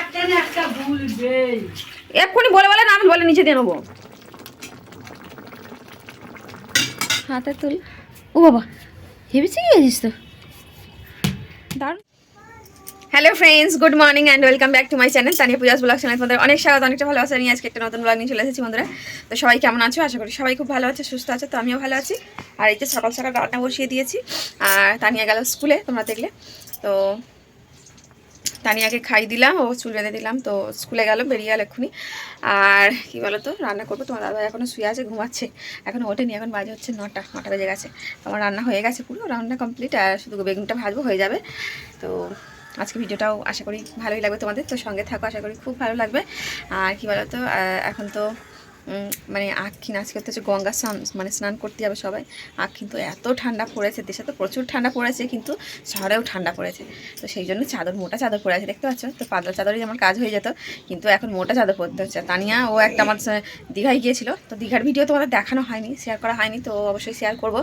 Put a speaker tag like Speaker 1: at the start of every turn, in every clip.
Speaker 1: একটা না একটা ভুলবেই
Speaker 2: এক্ষুনি বলে বলে না আমি বলে নিচে দিয়ে নেব। হাতে তুল। ও বাবা হেবেছে কি গেছিস তো? দারুণ। Hello friends good morning and welcome back to my channel Tania Puja's blog channel তোমাদের অনেক স্বাগত অনেকটা ভালোবাসা নিয়ে আজকে একটা নতুন ব্লগ নিয়ে চলে এসেছি বন্ধুরা। তো সবাই কেমন আছো? আশা করি সবাই খুব ভালো আছে সুস্থ আছে তো আমিও ভালো আছি। আর এই যে সকাল সকাল রান্না বসিয়ে দিয়েছি। আর তানিয়া গেল স্কুলে তোমরা দেখলে। তো তানিয়াকে খাই দিলাম, ও চুল বেঁধে দিলাম, তো স্কুলে গেল, বেরিয়ে গেল এক্ষুনি। আর কি বলো তো রান্না করব, তোমার দাদা এখনও শুয়ে আছে, ঘুমাচ্ছে। এখন ওঠেনি, এখন বাজে হচ্ছে নটা নটা বেজে গেছে। আমার রান্না হয়ে গেছে পুরো, রান্না কমপ্লিট আর শুধু বেগুনটা ভাজবো, হয়ে যাবে। তো আজকে ভিডিওটাও আশা করি ভালোই লাগবে তোমাদের, তো সঙ্গে থাকো, আশা করি খুব ভালো লাগবে। আর কি বলো তো এখন তো মানে আক্ষিন আজকে তো হচ্ছে? গঙ্গা স্নান মানে স্নান করতে যাবে সবাই। আখ কিন্তু এত ঠান্ডা পড়েছে, দেশে তো প্রচুর ঠান্ডা পড়েছে, কিন্তু শহরেও ঠান্ডা পড়েছে। তো সেই জন্য চাদর, মোটা চাদর পড়ে আছে, দেখতে পাচ্ছ? তো পাতলা চাদরই আমার কাজ হয়ে যেত, কিন্তু এখন মোটা চাদর পরতে হচ্ছে। তানিয়া, ও একটা আমার দীঘায় গিয়েছিল, তো দীঘার ভিডিও তোমাদের দেখানো হয়নি শেয়ার করা হয়নি, তো অবশ্যই শেয়ার করব।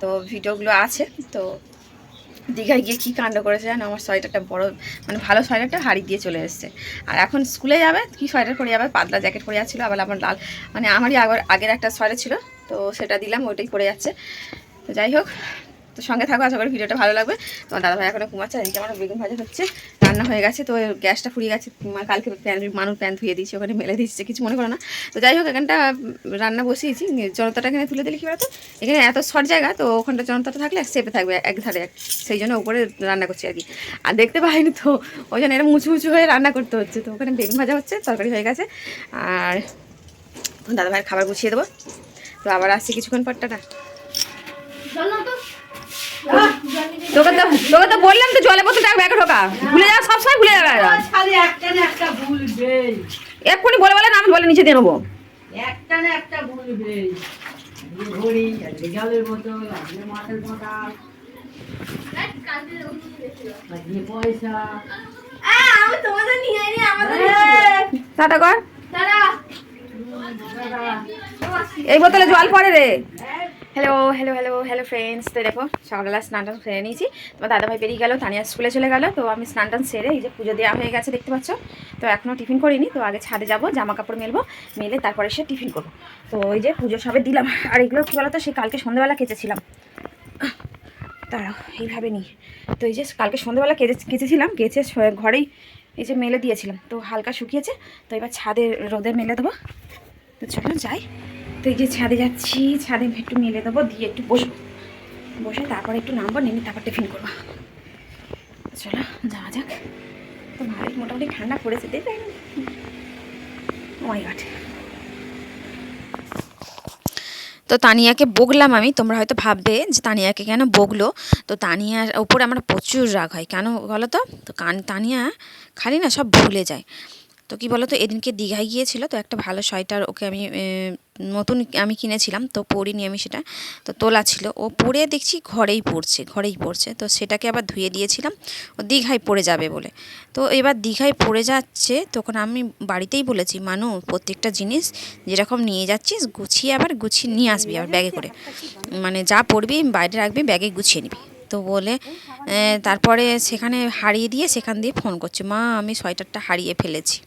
Speaker 2: তো ভিডিওগুলো আছে, তো দীঘায় গিয়ে কী কাণ্ড করেছে জানো? আমার সোয়েটারটা বড় মানে ভালো সোয়েটারটা হাড়ি দিয়ে চলে এসছে। আর এখন স্কুলে যাবে, কি সোয়েটার পরে যাবে? পাতলা জ্যাকেট পরে যাচ্ছিল, আবার আমার লাল মানে আমারই আগর, আগের একটা সোয়েটার ছিল, তো সেটা দিলাম, ওইটাই পরে যাচ্ছে। তো যাই হোক তো সঙ্গে থাকো, আশা করি ভিডিওটা ভালো লাগবে। তোমার দাদাভাই এখনও ঘুমাচ্ছে এদিকে আমার বেগুন ভাজা হচ্ছে, রান্না হয়ে গেছে, তো গ্যাসটা ফুরিয়ে গেছে কালকে প্যান মানুষ প্যান ধুয়ে দিয়েছি, ওখানে মেলে দিচ্ছে কিছু মনে করো না। তো যাই হোক, এখানটা রান্না বসিয়েছি, জনতাটা এখানে তুলে দিলে কী বলতো? এখানে এত শর্ট জায়গা, তো ওখানটা জনতাটা থাকলে সেপে থাকবে, এক ধারে, এক, সেই জন্য উপরে রান্না করছি আর কি। আর দেখতে পাইনি তো, ওই জন্য এটা মুচু মুচু হয়ে রান্না করতে হচ্ছে, তো ওখানে বেগুন ভাজা হচ্ছে, তরকারি হয়ে গেছে, আর দাদা ভাইয়ের খাবার গুছিয়ে দেবো। তো আবার আসছি কিছুক্ষণ পরটা না তোকে তো তোকে তো বললাম তো জলে বোতল রাখবে একটা ঢোকা। ভুলে যাওয়া সবসময় ভুলে যাবে এক্ষুনি বলে বলে না আমি বলে নিচে দিয়ে নেব।
Speaker 1: একটা না একটা ভুলবেই ঘড়ি জলের বোতল আজকে মাছের মোটা আজকে পয়সা।
Speaker 2: টাটা কর। এই বোতলে জল পড়ে রে। Hello hello hello hello friends তো দেখো, সকালবেলা স্নান টান সেরে নিয়েছি। তোমার দাদাভাই বেরিয়ে গেল, তানিয়া স্কুলে চলে গেল, তো আমি স্নান টান সেরে এই যে পুজো দেওয়া হয়ে গেছে, দেখতে পাচ্ছ? তো এখনও টিফিন করিনি, তো আগে ছাদে যাব জামা কাপড় মেলবো, মেলে তারপরে সে টিফিন করব। তো ওই যে পুজো সবে দিলাম, আর এগুলো কী বলতো সে কালকে সন্ধ্যেবেলা কেচেছিলাম। দাঁড়াও, এইভাবে নিই। তো এই যে কালকে সন্ধ্যেবেলা কেচে, কেচেছিলাম, কেচে ঘরেই এই যে মেলে দিয়েছিলাম, তো হালকা শুকিয়েছে, তো এবার ছাদে রোদে মেলে দেবো। তো চলো যাই। তো এই যে ছাদে যাচ্ছি, ছাদে একটু মেলে দেবো, দিয়ে একটু বসবো। বসে তারপরে একটু নামবো, নেমে তারপর টিফিন করব। চলো, যাওয়া যাক। তো ভালোই মোটামুটি ঠান্ডা পড়েছে দেখবে ওয়াই গাছ তো তানিয়াকে বকলাম আমি, তোমরা হয়তো ভাববে যে তানিয়াকে কেন বকলো। তো তানিয়ার ওপরে আমার প্রচুর রাগ হয়, কেন বলো তো? তো কান তানিয়া খালি না সব ভুলে যায়। তো কি বলো তো এদিনকে দীঘায় গিয়েছিল, তো একটা ভালো সোয়েটার ওকে আমি নতুন আমি কিনেছিলাম, তো পরিনি আমি সেটা, তো তোলা ছিল। ও পরে দেখছি ঘরেই পড়ছে ঘরেই পড়ছে, তো সেটাকে আবার ধুয়ে দিয়েছিলাম, ও দীঘায় পড়ে যাবে বলে। তো এবার দীঘায় পড়ে যাচ্ছে, তখন আমি বাড়িতেই বলেছি, মানু, প্রত্যেকটা জিনিস যেরকম নিয়ে যাচ্ছিস, গুছিয়ে আবার গুছিয়ে নিয়ে আসবি আবার ব্যাগে করে। মানে যা পড়বি বাইরে রাখবি, ব্যাগে গুছিয়ে নিবি। তো বলে তারপরে সেখানে হারিয়ে দিয়ে সেখান দিয়ে ফোন করছে, মা, আমি সোয়েটারটা হারিয়ে ফেলেছি।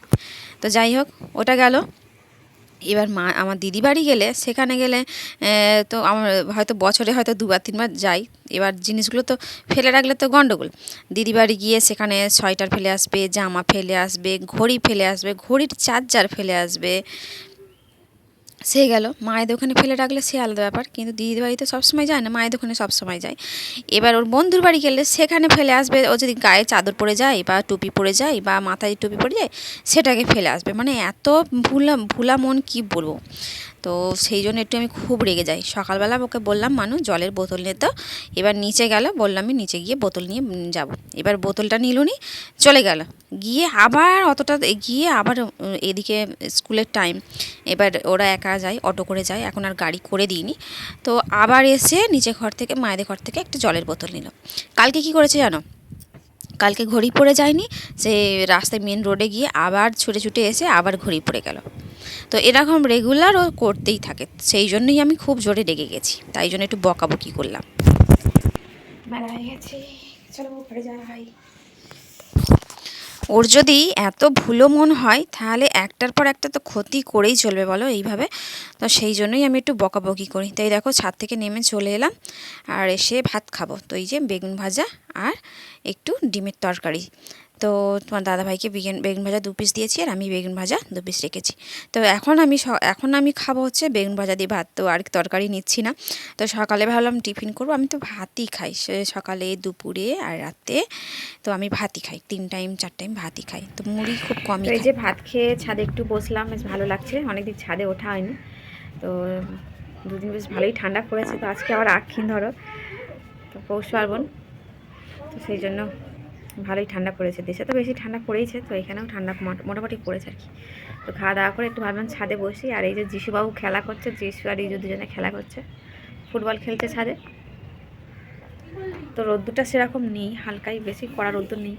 Speaker 2: তো যাই হোক, ওটা গেল। এবার মা, আমার দিদি বাড়ি গেলে, সেখানে গেলে তো আমার হয়তো বছরে হয়তো দুবার, তিনবার যাই। এবার জিনিসগুলো তো ফেলে রাখলে তো গন্ডগোল। দিদি বাড়ি গিয়ে সেখানে সোয়েটার ফেলে আসবে, জামা ফেলে আসবে, ঘড়ি ফেলে আসবে, ঘড়ির চার্জার ফেলে আসবে। সে গেল। মায়ের দোকানে ফেলে রাখলে সে আলাদা ব্যাপার, কিন্তু দিদির বাড়ি তো সবসময় যায় না মায়ের দোকানে সবসময় যায়। এবার ওর বন্ধুর বাড়ি গেলে সেখানে ফেলে আসবে, ও যদি গায়ে চাদর পরে যায় বা টুপি পরে যায় বা মাথায় টুপি পরে যায়, সেটাকে ফেলে আসবে। মানে এত ভুলা ভুলা মন কি বলব? তো সেই জন্য একটু আমি খুব রেগে যাই। সকালবেলা ওকে বললাম মানুষ জলের বোতল নিতে এবার নিচে গেল বললাম আমি নিচে গিয়ে বোতল নিয়ে যাব। এবার বোতলটা নিলুনি, চলে গেল। গিয়ে আবার অতটা গিয়ে আবার এদিকে স্কুলের টাইম এবার ওরা একা যায়, অটো করে যায়, এখন আর গাড়ি করে দিইনি। তো আবার এসে নিচে ঘর থেকে, মায়েদের ঘর থেকে একটা জলের বোতল নিল। কালকে কি করেছে জানো? কালকে ঘড়ি পড়ে যায়নি, সে রাস্তায় মেন রোডে গিয়ে আবার ছুটে ছুটে এসে আবার ঘড়ি পড়ে গেল। তো এরকম রেগুলার ও করতেই থাকে। সেই জন্যই আমি খুব জোরে রেগে গেছি। তাই জন্য একটু বকাবকি করলাম। মেলা হয়ে গেছে। চলো ঘরে যাওয়া হয়। ওর যদি এত ভুলো মন হয় তাহলে একটার পর একটা তো ক্ষতি করেই চলবে বলো এইভাবে। তো সেই জন্যই আমি একটু বকাবকি করি। তাই দেখো ছাদ থেকে নেমে চলে এলাম। আর এসে ভাত খাব। তো এই যে বেগুন ভাজা আর একটু ডিমের তরকারি। তো তোমার দাদাভাইকে বেগুন বেগুন ভাজা দু পিস দিয়েছি আর আমি বেগুন ভাজা দু পিস রেখেছি। তো এখন আমি স- এখন আমি খাব হচ্ছে বেগুন ভাজা দিয়ে ভাত তো আর তরকারি নিচ্ছি না। তো সকালে ভাবলাম টিফিন করব আমি তো ভাতই খাই। সে- সকালে দুপুরে আর রাতে তো আমি ভাতই খাই। তিন টাইম চার টাইম ভাতই খাই। তো মুড়ি খুব কমই
Speaker 3: এই যে ভাত খেয়ে ছাদে একটু বসলাম বেশ ভালো লাগছে। অনেকদিন ছাদে ওঠা হয়নি। তো দুদিন বেশ ভালোই ঠান্ডা পড়েছে তো আজকে আবার আক্ষিন ধরো। তো পৌষ পার্বণ তো সেই জন্য ভালোই ঠান্ডা পড়েছে, দেশে তো বেশি ঠান্ডা পড়েইছে, তো এখানেও ঠান্ডা মোট- মোটামুটি পড়েছে আর কি। তো খাওয়া দাওয়া করে একটু ভাবলাম ছাদে বসি, আর এই যে যিশুবাবু খেলা করছে, যিশু আর যে দুজনে খেলা করছে, ফুটবল খেলছে ছাদে। তো রোদ্দুরটা সেরকম নেই, হালকাই, বেশি কড়া রোদ্দুর নেই।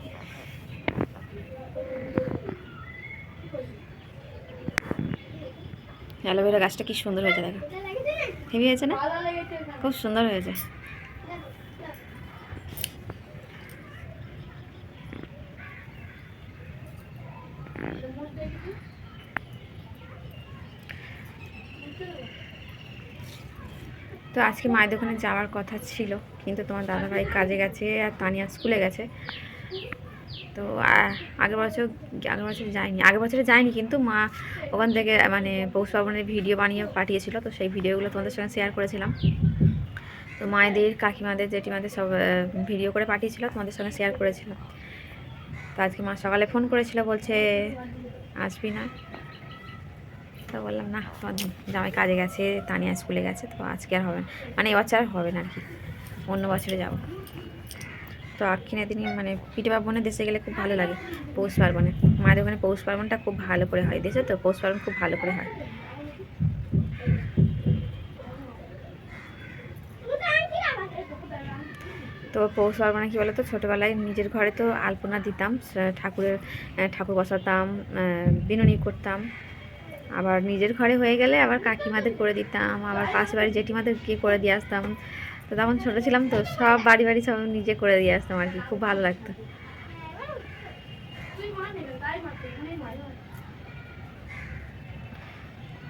Speaker 3: অ্যালোভেরা গাছটা কি সুন্দর হয়েছে, দেখো। হেভি হয়েছে না? খুব সুন্দর হয়েছে। তো আজকে মায়ের দোকানে যাওয়ার কথা ছিল, কিন্তু তোমার দাদাভাই কাজে গেছে আর তানিয়া স্কুলে গেছে। তো আগের বছর আগের বছর যায়নি, আগের বছরে যায়নি, কিন্তু মা ওখান থেকে মানে পৌষ পার্বণের ভিডিও বানিয়ে পাঠিয়েছিল, তো সেই ভিডিওগুলো তোমাদের সঙ্গে শেয়ার করেছিলাম। তো মায়েদের, কাকিমাদের, জেঠিমাদের সব ভিডিও করে পাঠিয়েছিল, তোমাদের সঙ্গে শেয়ার করেছিলাম। তো আজকে মা সকালে ফোন করেছিল, বলছে আসবি না। তো বললাম, না, জামাই কাজে গেছে, তানিয়া স্কুলে গেছে, তো আজকে আর হবে না। মানে এবছর আর হবে না আর কি অন্য বছরে যাব। তো আক্ষিনের তিনি মানে পিঠে পার্বণে দেশে গেলে খুব ভালো লাগে, পৌষ পার্বণে। মায়ের ওখানে পৌষ পার্বণটা খুব ভালো করে হয় দেশে তো? পৌষ পার্বণ খুব ভালো করে হয়। তো পৌষ পার্বণে কী বলতো? ছোটোবেলায় নিজের ঘরে তো আলপনা দিতাম ঠাকুরের ঠাকুর বসাতাম বিনুনি করতাম। আবার নিজের ঘরে হয়ে গেলে আবার কাকিমাদের করে দিতাম, আবার পাশে বাড়ি জেঠিমাদের গিয়ে করে দিয়ে আসতাম। তো তখন ছোটো ছিলাম তো সব বাড়ি বাড়ি সব নিজে করে দিয়ে আসতাম আর কি, খুব ভালো লাগতো।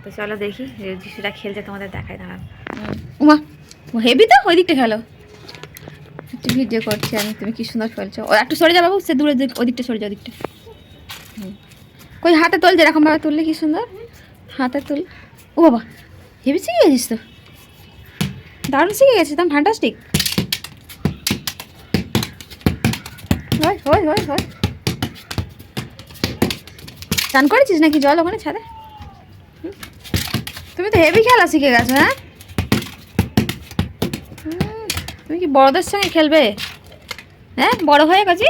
Speaker 3: তো চলো দেখি যিশুটা খেলছে তোমাদের দেখায় দাঁড়াও।
Speaker 2: উমা হেভি তো ওই দিকটা খেলো। ভিডিও করছি আমি, তুমি কি সুন্দর খেলছো? ও, একটু সরে যাব সে দূরে ওদিকটা সরে যাও ওদিকটা। কই, হাতে তোল যেরকম ভাবে তুললে কি সুন্দর? হাতে তুল। ও বাবা হেভি শিখে গেছিস তো। দারুণ শিখে গেছিস, একদম ফ্যান্টাস্টিক হয় হয় হয় চান করেছিস নাকি জল ওখানে ছাদে? তুমি তো হেভি খেলা শিখে গেছো হ্যাঁ হুম, তুমি কি বড়দের সঙ্গে খেলবে? হ্যাঁ বড় হয়ে গেছি?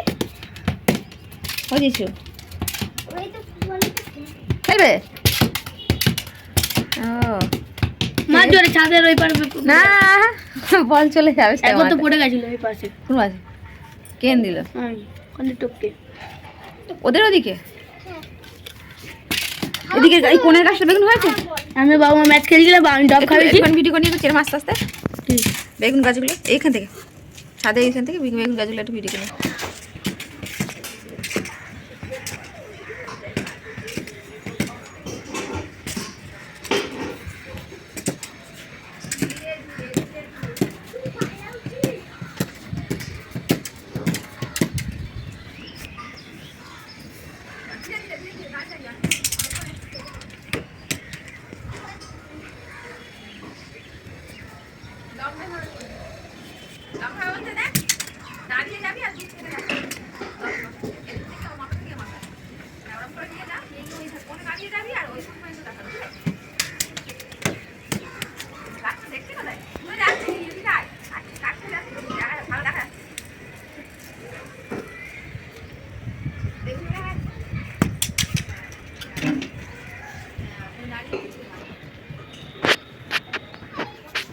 Speaker 2: বুঝিস খেলবে? ও
Speaker 4: মাছ জোরে ছাদের ওই পারে
Speaker 2: না বল চলে যাবে
Speaker 4: একবার তো পড়ে গেছিল ওই পাশে।
Speaker 2: কোন মাঝে কেন দিল?
Speaker 4: হুম টপকে।
Speaker 2: ওদের ওদিকে? এদিকে এই কোনের গাছটা বেগুন হয়েছে?
Speaker 4: আমি বাবা মা ম্যাচ খেলছিলাম আমি ডব খাইছি
Speaker 2: এখন ভিডিও করে নিয়ে চেরম আস্তে? আস্তে বেগুন গাছগুলো এইখান থেকে সাদা এইখান থেকে বেগুন গাছগুলো একটু ভিডিও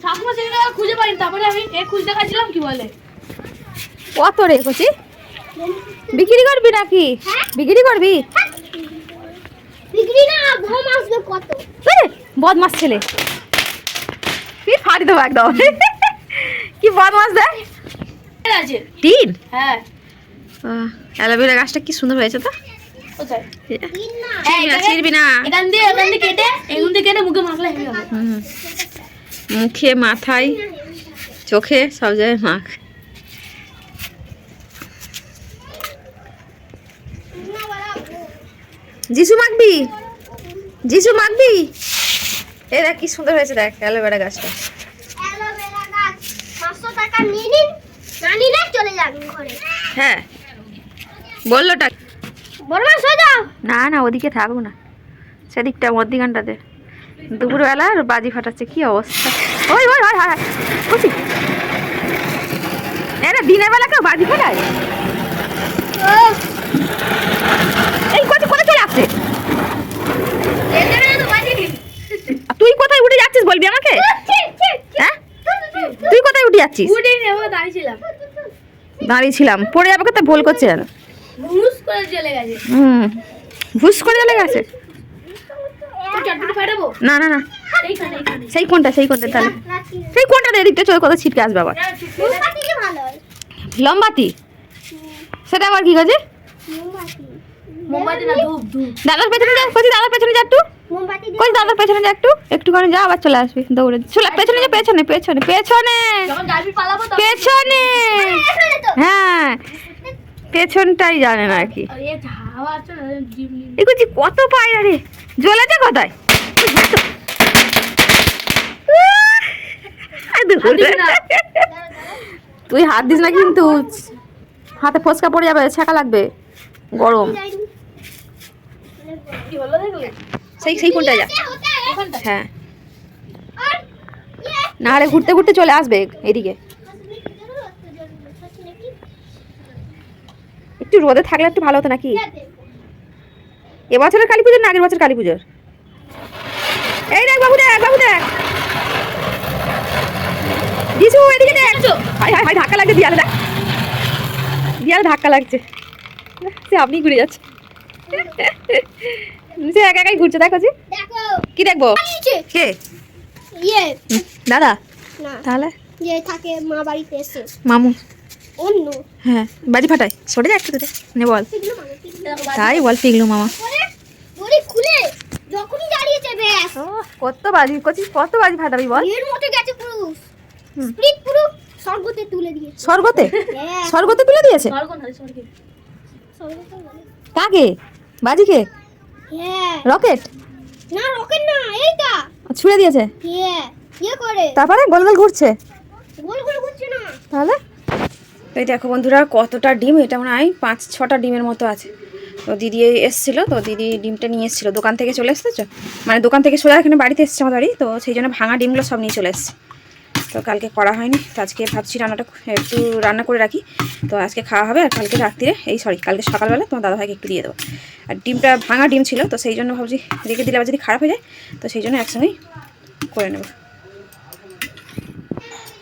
Speaker 4: ঠাকুমা সেদিন খুঁজে পাইনি তারপরে আমি এ খুঁজতে গেছিলাম কি বলে?
Speaker 2: কত রে কচি? বিক্রি করবি নাকি? বিক্রি করবি?
Speaker 4: বিক্রি না ঘুম আসবে কত?
Speaker 2: বদমাস ছেলে। কি ফাড়ি দেবো একদম? কি বদমাস দেয় তিন
Speaker 4: হ্যাঁ।
Speaker 2: অ্যালোভেরা গাছটা কি সুন্দর হয়েছে তো।
Speaker 4: মুখে
Speaker 2: মাথায় চোখে সব জায়গায় মাখ। যিশু মাখবি? যিশু মাখবি এই দেখ কি সুন্দর হয়েছে দেখ অ্যালোভেরা গাছটা।
Speaker 3: অ্যালোভেরা গাছ পাঁচশো টাকা নিয়ে নিন না নিলে চলে যাবেন ঘরে।
Speaker 2: হ্যাঁ বলল টাকা
Speaker 3: বড় সোজা
Speaker 2: না না ওদিকে থাকব না। সেদিকটা মধ্যিখানটাতে দুপুরবেলা আর বাজি ফাটাচ্ছে কি অবস্থা? ওই ওই ওই হয় বুঝি এরা দিনের বেলা কেউ বাজি ফাটায় এই কোথায় কোথায় চলে আসছে আর তুই কোথায় বলবি আমাকে? হ্যাঁ? তুই কোথায় উঠে যাচ্ছিস?
Speaker 4: দাঁড়িয়েছিলাম।
Speaker 2: দাঁড়িয়ে ছিলাম পড়ে যাবে কোথায়? ভুল করছে হুম। ভুস করে চলে গেছে? না না না। সেই কোনটা? সেই কোনটা? তাহলে সেই কোনটা এদিকটা চলে কত ছিটকে আসবে আবার। লম্বাতি সেটা আবার কি কাজে? দাদার পেছনে যা দাদার পেছনে যা একটু।
Speaker 3: দিয়ে
Speaker 2: দাদার পেছনে যা একটু একটুখানি যা আবার চলে আসবি দৌড়ে। চলে পেছনে যা পেছনে পেছনে পেছনে। পেছনে। হ্যাঁ পেছনটাই জানে না আর কি। এগুলো কত পায়রা রে? জ্বলেছে কোথায় তুই হাত দিস না কিন্তু। হাতে ফসকা পড়ে যাবে ছাকা লাগবে। গরম।
Speaker 4: কি হলো দেখলে?
Speaker 2: সেই সেই কোনটা যা। হ্যাঁ। না আরে ঘুরতে ঘুরতে চলে আসবে এদিকে। একটু রোদে থাকলে একটু ভালো হতো নাকি? এবছরের কালী পুজোর না আগের বছর কালী পুজোর? এই দেখ বাবু দেখ বাবু দেখ। দিশু এদিকে দেখ। ভাই হাই ভাই ধাক্কা লাগছে দিয়ালে দেখ। দিয়ালে ধাক্কা লাগছে। সে আপনি ঘুরে যাচ্ছে। নিচে একা একাই ঘুরছে দেখো জি কি দেখব? কে?
Speaker 3: ইয়ে।
Speaker 2: দাদা? তাহলে?
Speaker 3: যে থাকে মা বাড়িতে এসে।
Speaker 2: মামু।
Speaker 3: অন্য।
Speaker 2: হ্যাঁ বাড়ি ফাটায়। সরে যা একটু নে বল। তাই বল পিগলু মামা।
Speaker 3: খুলে। যখনই দাঁড়িয়েছে ব্যাস।
Speaker 2: কত বাজি কচি কত বাজি ফাটাবি বল।
Speaker 3: এর মতো গেছে পুরো স্প্লিট পুরো স্বর্গতে তুলে দিয়েছে।
Speaker 2: স্বর্গতে?
Speaker 3: হ্যাঁ।
Speaker 2: স্বর্গতে তুলে দিয়েছে?
Speaker 4: স্বর্গ না স্বর্গে।
Speaker 2: কাকে? বাজিকে?
Speaker 3: হ্যাঁ
Speaker 2: রকেট
Speaker 3: না রকেট না এইটা।
Speaker 2: ছুড়ে দিয়েছে?
Speaker 3: হ্যাঁ ইয়ে করে।
Speaker 2: তারপরে গোল গোল ঘুরছে?
Speaker 3: গোল গোল ঘুরছে না।
Speaker 2: তাহলে? এই দেখো বন্ধুরা কতটা ডিম এটা মনে হয় পাঁচ ছটা ডিমের মতো আছে। তো দিদি এসেছিল তো দিদি ডিমটা নিয়ে এসেছিল। দোকান থেকে চলে এসেছে মানে দোকান থেকে সোজা এখানে বাড়িতে এসছে আমার বাড়ি তো সেই জন্য ভাঙা ডিমগুলো সব নিয়ে চলে এসছে। তো কালকে করা হয়নি, তো আজকে ভাবছি রান্নাটা একটু রান্না করে রাখি। তো আজকে খাওয়া হবে আর কালকে রাত্রিরে, এই সরি কালকে সকালবেলা তোমার দাদাভাইকে একটু দিয়ে দেবো। আর ডিমটা ভাঙা ডিম ছিল, তো সেই জন্য ভাবছি রেখে দিলে আবার যদি খারাপ হয়ে যায়, তো সেই জন্য একসঙ্গেই করে নেব।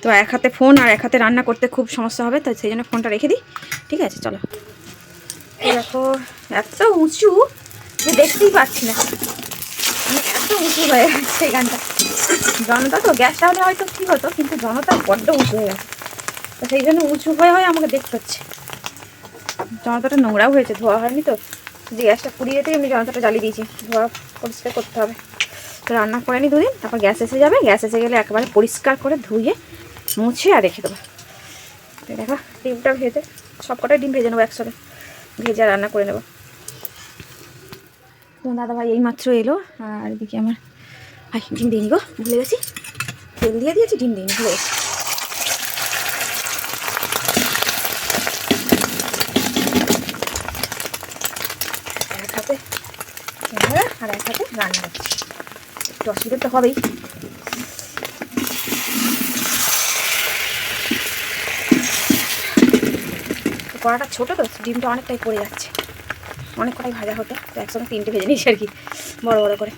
Speaker 2: তো এক হাতে ফোন আর এক হাতে রান্না করতে খুব সমস্যা হবে তো সেই জন্য ফোনটা রেখে দিই। ঠিক আছে, চলো। দেখো, এত উঁচু যে দেখতেই পাচ্ছি না। এত উঁচু হয়ে গেছে গানটা। জনতা তো গ্যাসটা হলে হয়তো ঠিক হতো, কিন্তু জনতা বড্ড উঁচু হয়ে গেছে তো সেই জন্য উঁচু হয়ে হয়ে আমাকে দেখতে হচ্ছে। জনতাটা নোংরাও হয়েছে, ধোয়া হয়নি তো। যে গ্যাসটা পুড়িয়ে দিয়ে আমি জনতাটা জ্বালিয়ে দিয়েছি। ধোয়া পরিষ্কার করতে হবে। তো রান্না করে নিই দুদিন, তারপর গ্যাস এসে যাবে। গ্যাস এসে গেলে একেবারে পরিষ্কার করে ধুয়ে, মুছে আর রেখে দেবো। দেখো, ডিমটা ভেজে সব কটাই ডিম ভেজে নেব একসাথে। ভেজে রান্না করে নেব। দাদা ভাই এইমাত্র এলো, আর এদিকে আমার আই ডিম দিইনি গো ভুলে গেছি। তেল দিয়ে দিয়েছি, ডিম দিইনি ভুলে গেছি। এক হাতে আর এক হাতে রান্না। হচ্ছে একটু অসুবিধা তো হবেই। কড়াটা ছোটো তো, ডিমটা অনেকটাই পড়ে যাচ্ছে। অনেক কটাই ভাজা হতো, তো একসঙ্গে তিনটে ভেজে নিয়েছি আর কি, বড় বড় করে।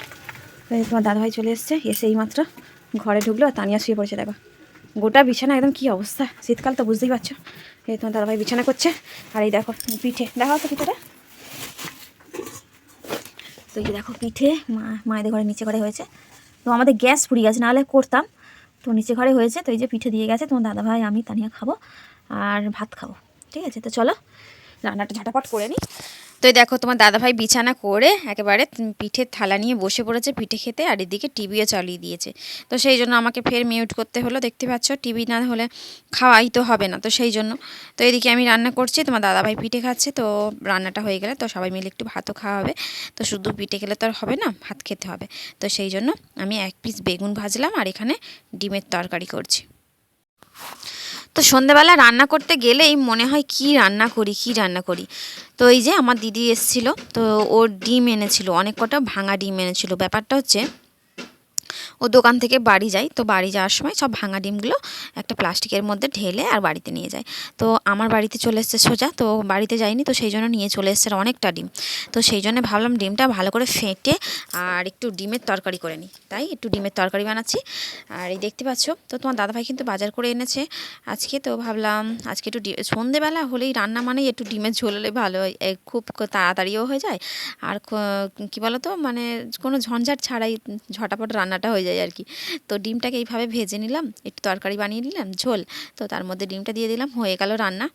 Speaker 2: এই তোমার দাদাভাই চলে এসছে, এসে এই মাত্র ঘরে ঢুকলো আর তানিয়া শুয়ে পড়েছে, দেখো। গোটা বিছানা একদম কি অবস্থা? শীতকাল তো বুঝতেই পারছ। এই তোমার দাদাভাই বিছানা করছে, আর এই দেখো, পিঠে। দেখো তো পিঠেটা। তো এই দেখো পিঠে, মা, মায়েদের ঘরে নিচে ঘরে হয়েছে। তো আমাদের গ্যাস ফুরিয়ে গেছে, নাহলে করতাম। তো নিচে ঘরে হয়েছে, তো এই যে পিঠে দিয়ে গেছে, তোমার দাদাভাই, আমি, তানিয়া খাব, আর ভাত খাব। ঠিক আছে, তো চলো, রান্নাটা ঝটাপট করে নিই। তো দেখো, তোমার দাদাভাই বিছানা করে একেবারে পিঠের থালা নিয়ে বসে পড়েছে পিঠে খেতে আর এদিকে টিভিও চালিয়ে দিয়েছে। তো সেই জন্য আমাকে ফের মিউট করতে হলো। দেখতে পাচ্ছ, টিভি না হলে খাওয়াই তো হবে না। তো সেই জন্য, তো এদিকে আমি রান্না করছি, তোমার দাদাভাই পিঠে খাচ্ছে, তো রান্নাটা হয়ে গেলে তো সবাই মিলে একটু ভাতও খাওয়া হবে। তো শুধু পিঠে খেলে তো আর হবে না, ভাত খেতে হবে। তো সেই জন্য আমি এক পিস বেগুন ভাজলাম আর এখানে ডিমের তরকারি করছি। তো সন্ধেবেলা রান্না করতে গেলেই মনে হয় কি রান্না করি, কি রান্না করি। তো এই যে আমার দিদি এসেছিল, তো ওর ডিম এনেছিল, অনেক কটা ভাঙা ডিম এনেছিল। ব্যাপারটা হচ্ছে ও দোকান থেকে বাড়ি যায়। তো বাড়ি যাওয়ার সময় সব ভাঙা ডিমগুলো একটা প্লাস্টিকের মধ্যে ঢেলে আর বাড়িতে নিয়ে যায়। তো আমার বাড়িতে চলে এসছে সোজা, তো বাড়িতে যায়নি, তো সেই জন্য নিয়ে চলে এসছে অনেকটা ডিম। তো সেই জন্য ভাবলাম ডিমটা ভালো করে ফেটে আর একটু ডিমের তরকারি করে নিই। তাই একটু ডিমের তরকারি বানাচ্ছি। আর এই দেখতে পাচ্ছ, তো তোমার দাদাভাই কিন্তু বাজার করে এনেছে আজকে। তো ভাবলাম আজকে একটু সন্ধেবেলা হলেই রান্না মানেই একটু ডিমের ঝোল হলে ভালো হয়। খুব তাড়াতাড়িও হয়ে যায়। আর ক- কী বলো তো মানে কোনো ঝঞ্ঝাট ছাড়াই ঝটাপট রান্নাটা হয়ে যায়। আর কি। তো ডিমটাকে এইভাবে ভেজে নিলাম, একটু তরকারি বানিয়ে নিলাম, ঝোল। তো তার মধ্যে ডিমটা দিয়ে দিলাম, হয়ে গেল রান্না।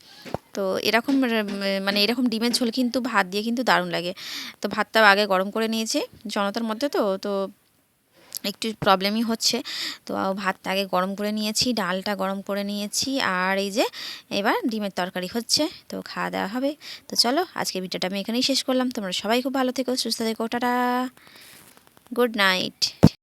Speaker 2: তো এরকম মানে এরকম ডিমের ঝোল কিন্তু ভাত দিয়ে কিন্তু দারুণ লাগে। তো ভাতটা আগে গরম করে নিয়েছে, জনতার মধ্যে তো তো একটু প্রবলেমই হচ্ছে। তো ভাতটা আগে গরম করে নিয়েছি, ডালটা গরম করে নিয়েছি, আর এই যে এবার ডিমের তরকারি হচ্ছে, তো খাওয়া দাওয়া হবে। তো চলো আজকে ভিডিওটা আমি এখানেই শেষ করলাম। তোমরা সবাই খুব ভালো থেকো, সুস্থ থেকো, টাটা। Good night